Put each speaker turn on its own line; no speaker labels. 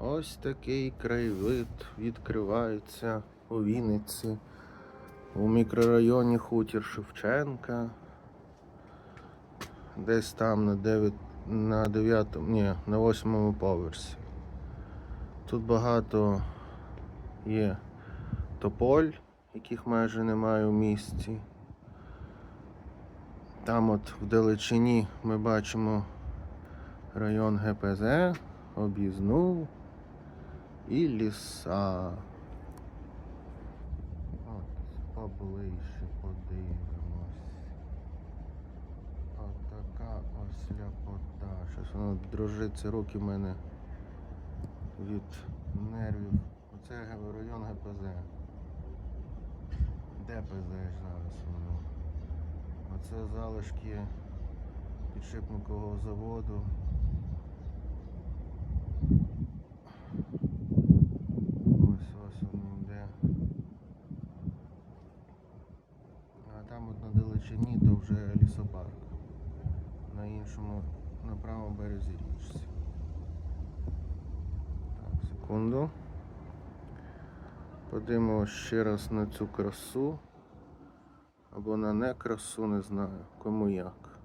Ось такий краєвид відкривається у Вінниці, у мікрорайоні Хутір Шевченка. Десь там на 9, на 9, ні, на 8 поверсі. Тут багато є тополь, яких майже немає у місті. Там от вдалечині ми бачимо район ГПЗ, об'їзну і ліса. Поближче подивимось. От така ось ляпота. Щось воно дрожиться руки в мене від нервів. Оце район ГПЗ. ДПЗ ж зараз воно. Оце залишки підшипникового заводу. Ось ось він йде. А там от на далечині то вже лісопарк. На іншому, на правому березі річці. Так, секунду. Подивимося ще раз на цю красу. Або на некрасу, не знаю, кому як.